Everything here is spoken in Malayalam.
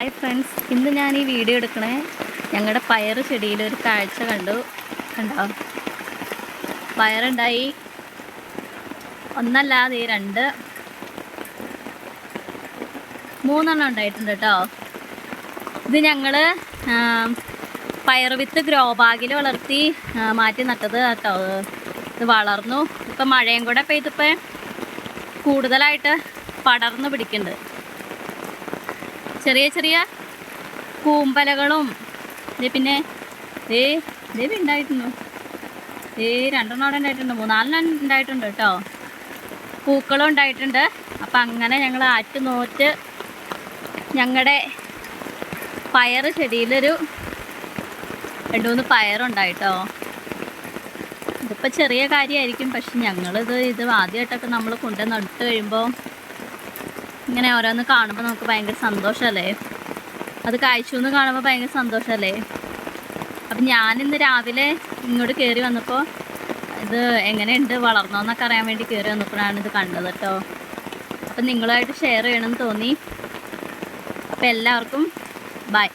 ഹായ് ഫ്രണ്ട്സ് ഇന്ന് ഞാൻ ഈ വീഡിയോ എടുക്കണേ ഞങ്ങളുടെ പയർ ചെടിയിൽ ഒരു കാഴ്ച കണ്ടു. കണ്ടോ? പയറുണ്ടായി. ഒന്നല്ലാതെ രണ്ട്. മൂന്നെണ്ണം ഉണ്ടായിട്ടുണ്ട് കേട്ടോ ഇത് ഞങ്ങൾ പയർ വിത്ത് ഗ്രോ ബാഗിൽ വളർത്തി മാറ്റി നട്ടത് കേട്ടോ ഇത് വളർന്നു. ഇപ്പം മഴയും കൂടെ പെയ്തപ്പോൾ കൂടുതലായിട്ട് പടർന്നു പിടിക്കുന്നുണ്ട് ചെറിയ ചെറിയ കൂമ്പലകളും. പിന്നെ ഏ ദേ ഉണ്ടായിട്ടുണ്ടോ ഏ രണ്ടെണ്ണം അവിടെ ഉണ്ടായിട്ടുണ്ട് മൂന്നാലെണ്ണം ഉണ്ടായിട്ടുണ്ട് കേട്ടോ. പൂക്കളും ഉണ്ടായിട്ടുണ്ട് അപ്പം അങ്ങനെ ഞങ്ങൾ ആറ്റ് നോറ്റ് ഞങ്ങളുടെ പയർ ചെടിയിലൊരു രണ്ടു മൂന്ന് പയറുണ്ടായിട്ടോ ഇതിപ്പോൾ ചെറിയ കാര്യമായിരിക്കും പക്ഷെ ഞങ്ങളിത് ഇത് ആദ്യമായിട്ടൊക്കെ നമ്മൾ കൊണ്ട് നട്ട് കഴിയുമ്പോൾ ഇങ്ങനെ ഓരോന്ന് കാണുമ്പോൾ നമുക്ക് ഭയങ്കര സന്തോഷമല്ലേ അത് കാഴ്ച എന്ന് കാണുമ്പോൾ ഭയങ്കര സന്തോഷമല്ലേ അപ്പം ഞാനിന്ന് രാവിലെ ഇങ്ങോട്ട് കയറി വന്നപ്പോൾ ഇത് എങ്ങനെയുണ്ട്? വളർന്നോന്നൊക്കെ അറിയാൻ വേണ്ടി കയറി വന്നപ്പോഴാണ് ഇത് കണ്ടത് കേട്ടോ. അപ്പം നിങ്ങളുമായിട്ട് ഷെയർ ചെയ്യണമെന്ന് തോന്നി. അപ്പം എല്ലാവർക്കും ബൈ